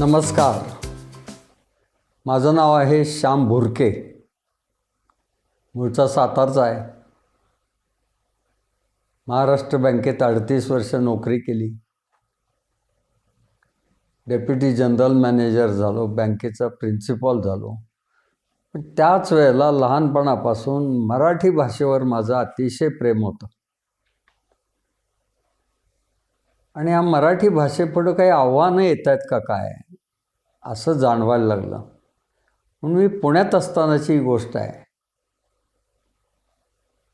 नमस्कार. माझं नाव आहे श्याम भुरके. मूळचा सातारचा आहे. महाराष्ट्र बँकेत अडतीस वर्ष नोकरी केली. डेप्युटी जनरल मॅनेजर झालो बँकेचा प्रिन्सिपॉल झालो. पण त्याच वेळेला लहानपणापासून मराठी भाषेवर माझं अतिशय प्रेम होतं. आणि या मराठी भाषेपुढं काही आव्हानं येत आहेत का काय? असं जाणवायला लागलं. म्हणून मी पुण्यात असतानाची ही गोष्ट आहे.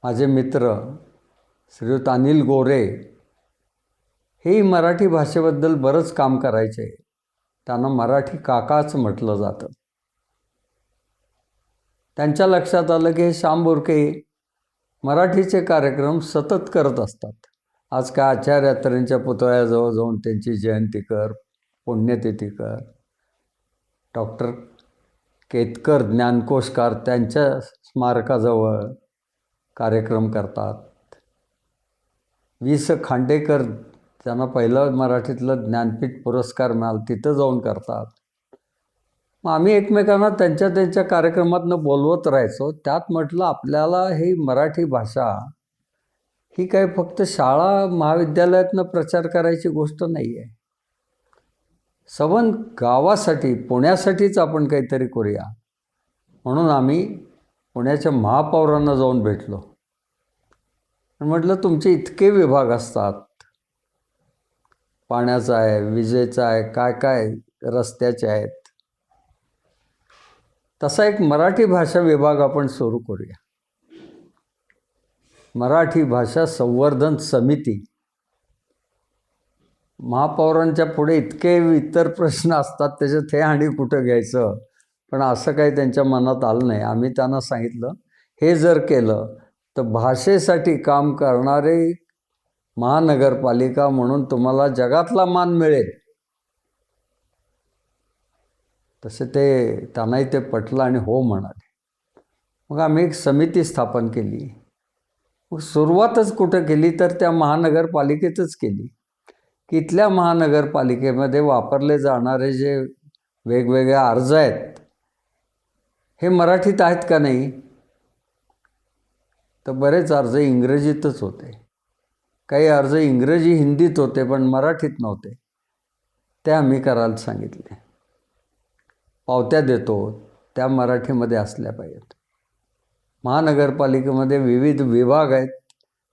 माझे मित्र श्रीयुत अनिल गोरे हेही मराठी भाषेबद्दल बरंच काम करायचे. त्यांना मराठी काकाच म्हटलं जातं. त्यांच्या लक्षात आलं की हे श्याम बोरके मराठीचे कार्यक्रम सतत करत असतात. आज काय आचार्य यात्रेंच्या पुतळ्याजवळ जाऊन त्यांची जयंती कर पुण्यतिथी कर. डॉक्टर केतकर ज्ञानकोशकार त्यांच्या स्मारकाजवळ कार्यक्रम करतात. वि स खांडेकर त्यांना पहिलं मराठीतलं ज्ञानपीठ पुरस्कार मिळाला तिथं जाऊन करतात. मग आम्ही एकमेकांना त्यांच्या त्यांच्या कार्यक्रमातनं बोलवत राहायचो. त्यात म्हटलं आपल्याला ही मराठी भाषा ही काय फक्त शाळा महाविद्यालयातनं प्रचार करायची गोष्ट नाही आहे सबन गावासाठी पुण्यासाठीच आपण काहीतरी करूया. म्हणून आम्ही पुण्याच्या महापौरांना जाऊन भेटलो. म्हटलं तुमचे इतके विभाग असतात. पाण्याचा आहे विजेचा आहे काय काय रस्त्याचे आहेत. तसा एक मराठी भाषा विभाग आपण सुरू करूया. मराठी भाषा संवर्धन समिती. महापौरांच्या पुढे इतके इतर प्रश्न असतात त्याच्यात हे आणि कुठं घ्यायचं? पण असं काही त्यांच्या मनात आलं नाही. आम्ही त्यांना सांगितलं हे जर केलं तर भाषेसाठी काम करणारे महानगरपालिका म्हणून तुम्हाला जगातला मान मिळेल. तसे ते त्यांनाही ते पटलं आणि हो म्हणाले. मग आम्ही एक समिती स्थापन केली. मग सुरुवातच कुठं केली तर त्या महानगरपालिकेतच केली. तिथल्या इथल्या महानगरपालिकेमध्ये वापरले जाणारे जे वेगवेगळे अर्ज आहेत हे मराठीत आहेत का नाही? तर बरेच अर्ज इंग्रजीतच होते. काही अर्ज इंग्रजी हिंदीत होते पण मराठीत नव्हते. ते आम्ही करायला सांगितले. पावत्या देतो त्या मराठीमध्ये असल्या पाहिजेत. महानगरपालिकेमध्ये विविध विभाग आहेत.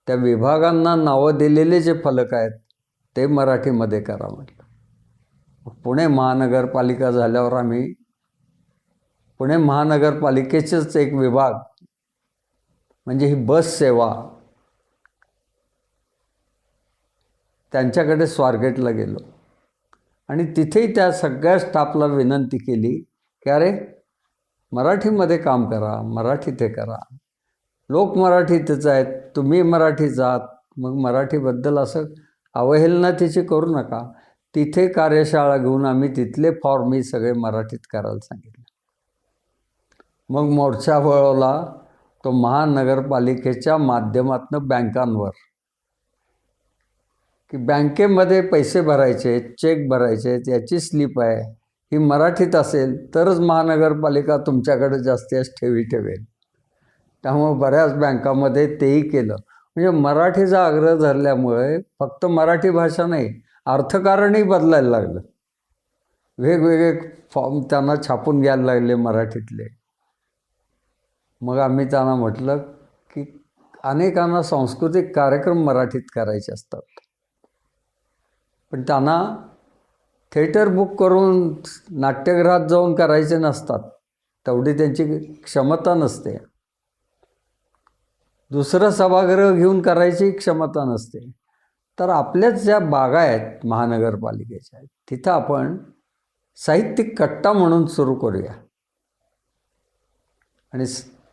त्या विभागांना नावं दिलेले जे फलक आहेत ते मराठीमध्ये करा म्हटलं. पुणे महानगरपालिका झाल्यावर आम्ही पुणे महानगरपालिकेचेच एक विभाग म्हणजे ही बस सेवा त्यांच्याकडे स्वारगेटला गेलो. आणि तिथेही त्या सगळ्या स्टाफला विनंती केली की अरे मराठीमध्ये काम करा मराठी ते करा. लोक मराठीतच आहेत तुम्ही मराठीच आहात मग मराठीबद्दल असं अवहेलना तिची करू नका. तिथे कार्यशाळा घेऊन आम्ही तिथले फॉर्म मी सगळे मराठीत करायला सांगितले. मग मोर्चा वळवला. तो महानगरपालिकेच्या माध्यमातून बँकांवर. की बँकेमध्ये पैसे भरायचे चेक भरायचे याची स्लिप आहे. ही मराठीत असेल तरच महानगरपालिका तुमच्याकडे जास्तीत ठेवी ठेवेल. त्यामुळे बऱ्याच बँकामध्ये तेही केलं. म्हणजे मराठीचा आग्रह धरल्यामुळे फक्त मराठी भाषा नाही अर्थकारणही बदलायला लागलं. वेगवेगळे फॉर्म त्यांना छापून घ्यायला लागले मराठीतले. मग आम्ही त्यांना म्हटलं की अनेकांना सांस्कृतिक कार्यक्रम मराठीत करायचे असतात. पण त्यांना थिएटर बुक करून नाट्यगृहात जाऊन करायचे नसतात. तेवढी त्यांची क्षमता नसते. दुसरं सभागृह घेऊन करायची क्षमता नसते. तर आपल्याच ज्या बागा आहेत महानगरपालिकेच्या तिथं आपण साहित्यिक कट्टा म्हणून सुरू करूया. आणि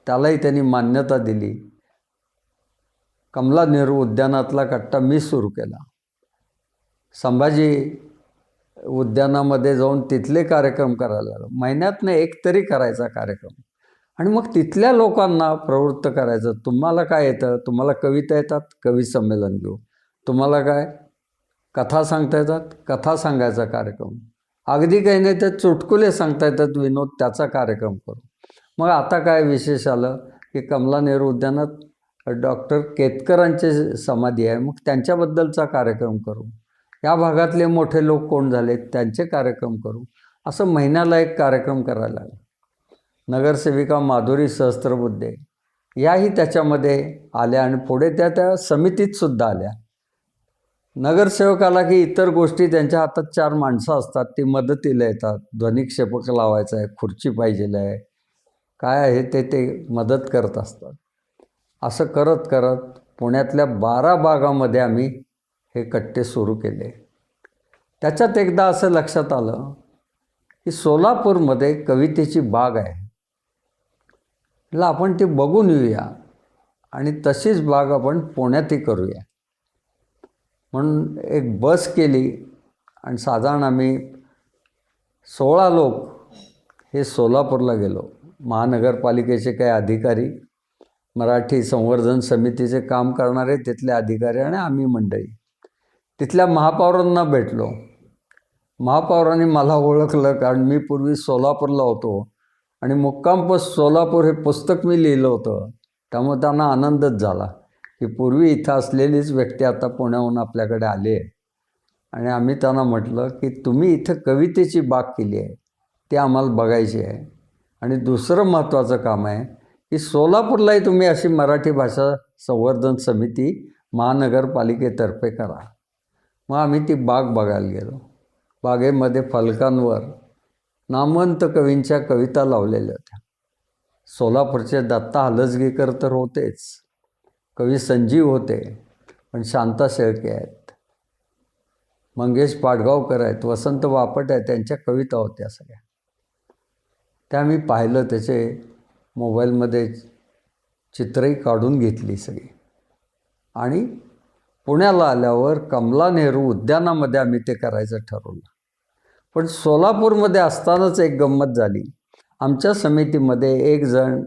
त्यालाही त्यांनी मान्यता दिली. कमला नेहरू उद्यानातला कट्टा मी सुरू केला. संभाजी उद्यानामध्ये जाऊन तिथले कार्यक्रम करायला लागलो. महिन्यातनं एक तरी करायचा कार्यक्रम. आणि मग तिथल्या लोकांना प्रवृत्त करायचं. तुम्हाला काय येतं? तुम्हाला कविता येतात कवी संमेलन घेऊ. तुम्हाला काय? कथा सांगता येतात कथा सांगायचा कार्यक्रम. अगदी काही नाही तर चुटकुले सांगता येतात विनोद त्याचा कार्यक्रम करू. मग आता काय विशेष आलं? की कमला नेहरू उद्यानात डॉक्टर केतकरांचे समाधी आहे. मग त्यांच्याबद्दलचा कार्यक्रम करू. या भागातले मोठे लोक कोण झाले त्यांचे कार्यक्रम करू. असं महिन्याला एक कार्यक्रम करायला लागला. नगरसेविका माधुरी सहस्त्रबुद्धे याही त्याच्यामध्ये आल्या आणि पुढे त्या त्या समितीतसुद्धा आल्या. नगरसेवकाला की इतर गोष्टी त्यांच्या हातात चार माणसं असतात ती मदतीला येतात ध्वनिक्षेपक लावायचं आहे खुर्ची पाहिजेलं आहे काय आहे ते ते मदत करत असतात. असं करत करत पुण्यातल्या बारा भागामध्ये आम्ही हे कट्टे सुरू केले. त्याच्यात एकदा असं लक्षात आलं की सोलापूरमध्ये कवितेची बाग आहे. ला आपण ती बघून येऊया. आणि तशीच बाग आपण पुण्यातही करूया. म्हणून एक बस केली आणि साधारण आम्ही सोळा लोक हे सोलापूरला गेलो. महानगरपालिकेचे काही अधिकारी मराठी संवर्धन समितीचे काम करणारे तिथले अधिकारी आणि आम्ही मंडळी. तिथल्या महापौरांना भेटलो. महापौरांनी मला ओळखलं कारण मी पूर्वी सोलापूरला होतो. आणि मुक्काम सोलापूर हे पुस्तक मी लिहिलं होतं. त्यामुळे त्यांना आनंदच झाला की पूर्वी इथं असलेलीच व्यक्ती आता पुण्याहून आपल्याकडे आली आहे. आणि आम्ही त्यांना म्हटलं की तुम्ही इथं कवितेची बाग केली आहे ती आम्हाला बघायची आहे. आणि दुसरं महत्त्वाचं काम आहे की सोलापूरलाही तुम्ही अशी मराठी भाषा संवर्धन समिती महानगरपालिकेतर्फे करा. मग आम्ही ती बाग बघायला गेलो. बागेमध्ये फलकांवर नामवंत कवींच्या कविता लावलेल्या होत्या. सोलापूरचे दत्ता हलसगीकर तर होतेच. कवी संजीव होते पण शांता शेळके आहेत. मंगेश पाडगावकर आहेत वसंत बापट आहेत त्यांच्या कविता होत्या सगळ्या. त्या मी पाहिलं त्याचे मोबाईलमध्ये चित्रही काढून घेतली सगळी. आणि पुण्याला आल्यावर कमला नेहरू उद्यानामध्ये आम्ही ते करायचं ठरवलं. पण सोलापूरमध्ये असतानाच एक गंमत झाली. आमच्या समितीमध्ये एक जण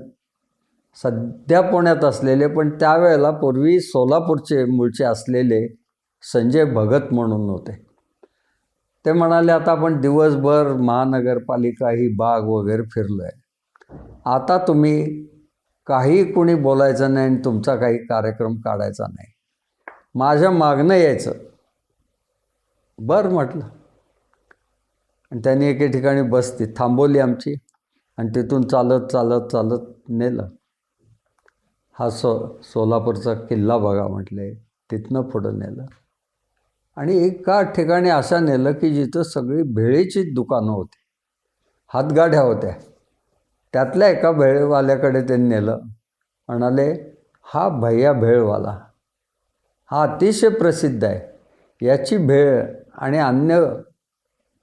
सध्या पुण्यात असलेले पण त्यावेळेला पूर्वी सोलापूरचे मूळचे असलेले संजय भगत म्हणून होते. ते म्हणाले आता आपण दिवसभर महानगरपालिका ही बाग वगैरे फिरलो आहे आता तुम्ही काही कुणी बोलायचं नाही आणि तुमचा काही कार्यक्रम काढायचा नाही. माझ्या मागणं यायचं. बरं म्हटलं. आणि त्यांनी एके ठिकाणी बसती थांबवली आमची आणि तिथून चालत चालत चालत नेलं. हा सो सोलापूरचा किल्ला बघा म्हटले तिथनं पुढं नेलं. आणि एका ठिकाणी असं नेलं की जिथं सगळी भेळीची दुकानं होती. हातगाड्या होत्या. त्यातल्या एका भेळवाल्याकडे त्यांनी नेलं. म्हणाले हा भैया भेळवाला. हा अतिशय प्रसिद्ध आहे. याची भेळ आणि अन्य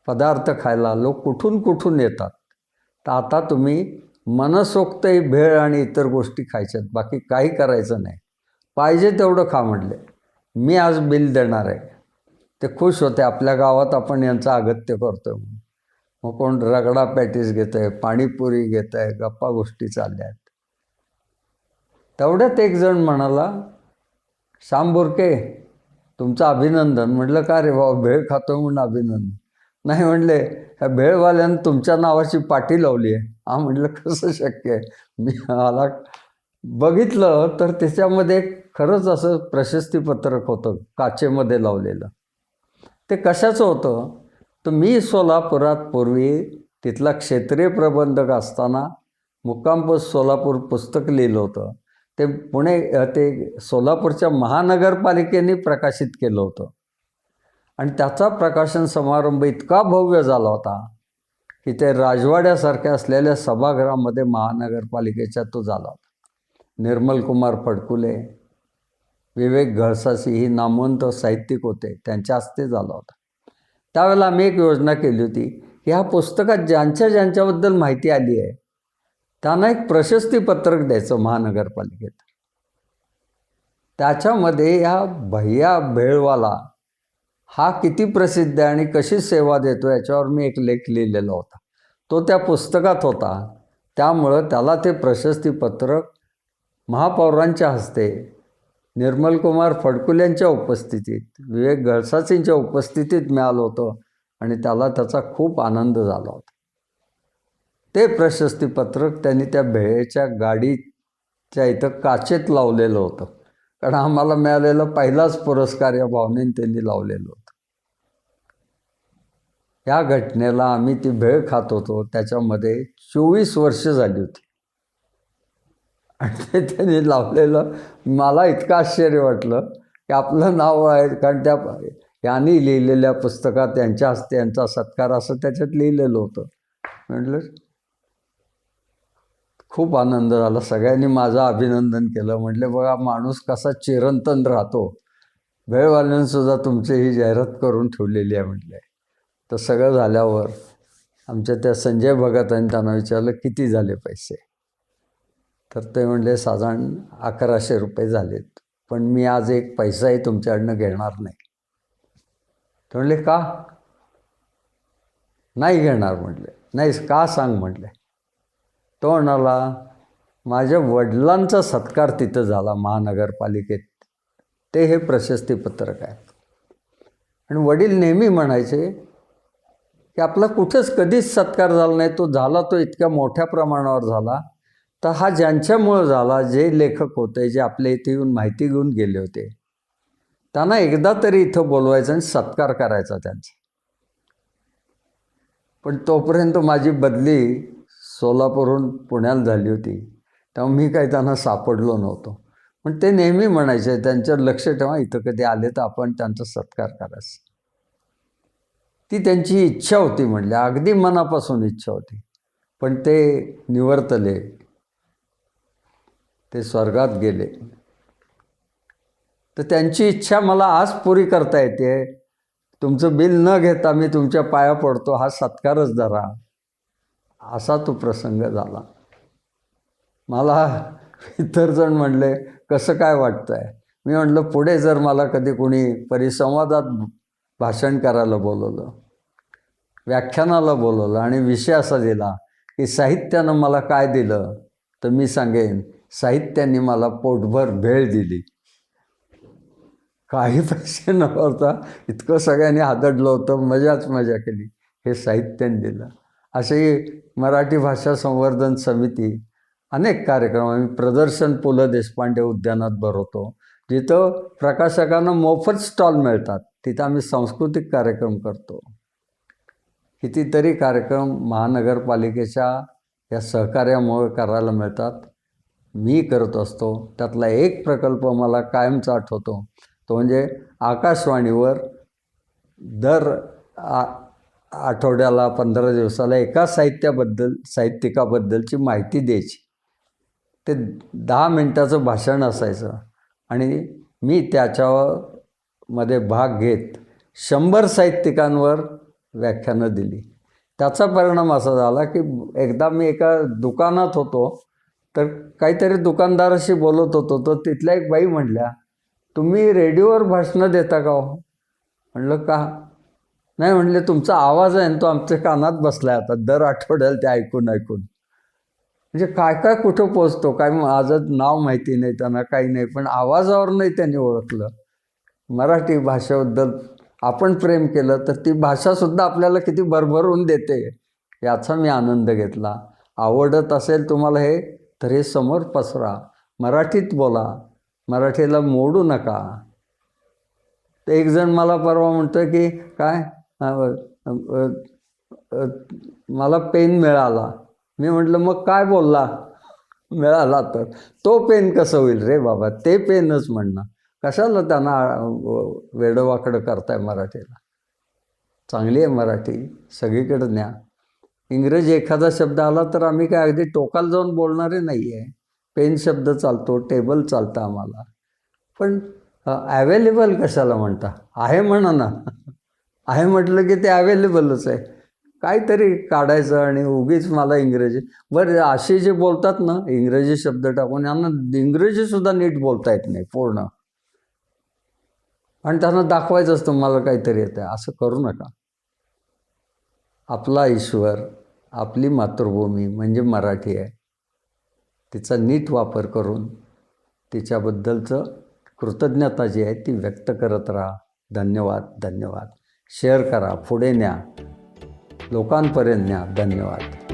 पदार्थ खायला लोक कुठून कुठून येतात. तर आता तुम्ही मनसोक्तही भेळ आणि इतर गोष्टी खायच्यात बाकी काही करायचं नाही. पाहिजे तेवढं खा म्हटले. मी आज बिल देणार आहे. ते खुश होते आपल्या गावात आपण यांचं अगत्य करतो म्हणून. मग कोण रगडा पॅटीस घेत आहे पाणीपुरी घेत आहे गप्पा गोष्टी चालल्या आहेत तेवढ्यात एक जण म्हणाला श्याम तुमचं अभिनंदन. म्हटलं का रे भाऊ भेळ खातो म्हणून अभिनंदन. नाही म्हणले ह्या भेळवाल्यानं तुमच्या नावाची पाटी लावली आहे. हा म्हटलं कसं शक्य आहे? मी मला बघितलं तर त्याच्यामध्ये खरंच असं प्रशस्तीपत्रक होतं काचेमध्ये लावलेलं. ते कशाचं होतं? तर मी सोलापुरात पूर्वी तिथला क्षेत्रीय प्रबंधक असताना मुक्कामपोस्ट सोलापूर पुस्तक लिहिलं होतं. ते पुणे ते सोलापूरच्या महानगरपालिकेने प्रकाशित केलं होतं. आणि त्याचा प्रकाशन समारंभ इतका भव्य झाला होता की ते राजवाड्यासारख्या असलेल्या सभागृहामध्ये महानगरपालिकेच्या तो झाला होता. निर्मल कुमार फडकुले विवेक घळसासी ही नामवंत साहित्यिक होते त्यांच्या हस्ते झाला होता. त्यावेळेला आम्ही एक योजना केली होती की ह्या पुस्तकात ज्यांच्या ज्यांच्याबद्दल माहिती आली आहे त्यांना एक प्रशस्तीपत्रक द्यायचं महानगरपालिकेत. त्याच्यामध्ये ह्या भैया भेळवाला हा किती प्रसिद्ध आहे आणि कशी सेवा देतो याच्यावर मी एक लेख लिहिलेला होता. तो त्या पुस्तकात होता. त्यामुळं त्याला ते प्रशस्तीपत्रक महापौरांच्या हस्ते निर्मलकुमार फडकुल्यांच्या उपस्थितीत विवेक गळसासींच्या उपस्थितीत मिळालं होतं आणि त्याला त्याचा खूप आनंद झाला होता. ते प्रशस्तीपत्रक त्यांनी त्या भेळेच्या गाडीच्या इथं काचेत लावलेलं होतं. कारण आम्हाला मिळालेला पहिलाच पुरस्कार या भावनेने त्यांनी लावलेलं होतं. या घटनेला आम्ही ती भेळ खात होतो. त्याच्यामध्ये चोवीस वर्ष झाली होती. आणि ते त्यांनी लावलेलं मला इतकं आश्चर्य वाटलं की आपलं नाव आहे कारण त्या यांनी लिहिलेल्या पुस्तकात त्यांच्या हस्ते यांचा सत्कार असं त्याच्यात लिहिलेलं होतं. म्हटलं खूप आनंद झाला. सगळ्यांनी माझं अभिनंदन केलं. म्हटले बघा माणूस कसा चिरंतन राहतो. वेळवाल्यांसुद्धा तुमची ही जाहिरात करून ठेवलेली आहे म्हटले. तर सगळं झाल्यावर आमच्या त्या संजय भगतांनी त्यांना विचारलं किती झाले पैसे? तर ते म्हणले साधारण अकराशे रुपये झालेत. पण मी आज एक पैसाही तुमच्याकडनं घेणार नाही. ते म्हणले का? नाही घेणार म्हटले. नाही का सांग म्हटले. तो म्हणाला माझ्या वडिलांचा सत्कार तिथं झाला महानगरपालिकेत. ते हे प्रशस्तीपत्रक आहे. आणि वडील नेहमी म्हणायचे की आपला कुठेच कधीच सत्कार झाला नाही तो झाला तो इतक्या मोठ्या प्रमाणावर झाला. तर हा ज्यांच्यामुळं झाला जे लेखक होते जे आपल्या इथे येऊन माहिती घेऊन गेले होते त्यांना एकदा तरी इथं बोलवायचं आणि सत्कार करायचा त्यांचा. पण तोपर्यंत माझी बदली सोलापूरहून पुण्याला झाली होती. तेव्हा मी काही त्यांना सापडलो नव्हतो. पण ते नेहमी म्हणायचे त्यांच्यावर लक्ष ठेवा इथं कधी आले तर आपण त्यांचा सत्कार करायचा. ती त्यांची इच्छा होती म्हणले अगदी मनापासून इच्छा होती. पण ते निवर्तले. ते स्वर्गात गेले. तर त्यांची इच्छा मला आज पुरी करता येते. तुमचं बिल न घेता मी तुमच्या पाया पडतो. हा सत्कारच धरा. असा तो प्रसंग झाला. मला इतर जण म्हणले कसं काय वाटतं आहे मी म्हटलं पुढे जर मला कधी कोणी परिसंवादात भाषण करायला बोलवलं व्याख्यानाला बोलवलं आणि विषय असा दिला की साहित्यानं मला काय दिलं तर मी सांगेन साहित्याने मला पोटभर भेळ दिली. काही पैसे होता इतकं सगळ्यांनी हादडलं होतं मजाच मजा केली. हे साहित्याने दिलं. अशी मराठी भाषा संवर्धन समिती अनेक कार्यक्रम आम्ही प्रदर्शन पु ल देशपांडे उद्यानात भरवतो. जिथं प्रकाशकांना मोफत स्टॉल मिळतात. तिथं आम्ही सांस्कृतिक कार्यक्रम करतो. कितीतरी कार्यक्रम महानगरपालिकेच्या या सहकार्यामुळे करायला मिळतात. मी करत असतो. त्यातला एक प्रकल्प मला कायमचा आठवतो. तो म्हणजे आकाशवाणीवर दर आ आठवड्याला पंधरा दिवसाला एका साहित्याबद्दल साहित्यिकाबद्दलची माहिती द्यायची. ते दहा मिनटाचं भाषण असायचं आणि मी त्याच्यामध्ये भाग घेत शंभर साहित्यिकांवर व्याख्यानं दिली. त्याचा परिणाम असा झाला की एकदा मी एका दुकानात होतो तर काहीतरी दुकानदाराशी बोलत होतो तर तिथल्या एक बाई म्हटल्या तुम्ही रेडिओवर भाषणं देता का हो? म्हणलं का? नाही म्हणले तुमचा आवाज आहे ना तो आमच्या कानात बसला आहे आता. दर आठवड्याला ते ऐकून ऐकून. म्हणजे काय काय कुठं पोचतो काय माझं नाव माहिती नाही त्यांना काही नाही पण आवाजावर नाही त्यांनी ओळखलं. मराठी भाषेबद्दल आपण प्रेम केलं तर ती भाषासुद्धा आपल्याला किती भरभरून देते याचा मी आनंद घेतला. आवडत असेल तुम्हाला हे तर हे समोर पसरा. मराठीत बोला. मराठीला मोडू नका. एक जण मला परवा म्हणतो की काय मला पेन मिळाला. मी म्हटलं मग काय बोलला? मिळाला तर. तो पेन कसं होईल रे बाबा? ते पेनच म्हणणं. कशाला त्यांना वेडवाकडं करताय मराठीला? चांगली आहे मराठी. सगळीकडे न्या. इंग्रजी एखादा शब्द आला तर आम्ही काय अगदी टोकाला जाऊन बोलणारे नाही आहे पेन शब्द चालतो टेबल चालतं आम्हाला. पण ॲवेलेबल कशाला म्हणता? आहे म्हणा ना. आहे म्हटलं की ते अवेलेबलच आहे. काहीतरी काढायचं आणि उगीच मला इंग्रजी बरं असे जे बोलतात ना इंग्रजी शब्द टाकून यांना इंग्रजीसुद्धा नीट बोलता येत नाही पूर्ण. आणि त्यांना दाखवायचं असतं मला काहीतरी येतं आहे असं करू नका. आपला ईश्वर आपली मातृभूमी म्हणजे मराठी आहे. तिचा नीट वापर करून तिच्याबद्दलचं कृतज्ञता जी आहे ती व्यक्त करत राहा. धन्यवाद धन्यवाद. शेअर करा पुढे न्या. लोकांपर्यंत न्या. धन्यवाद.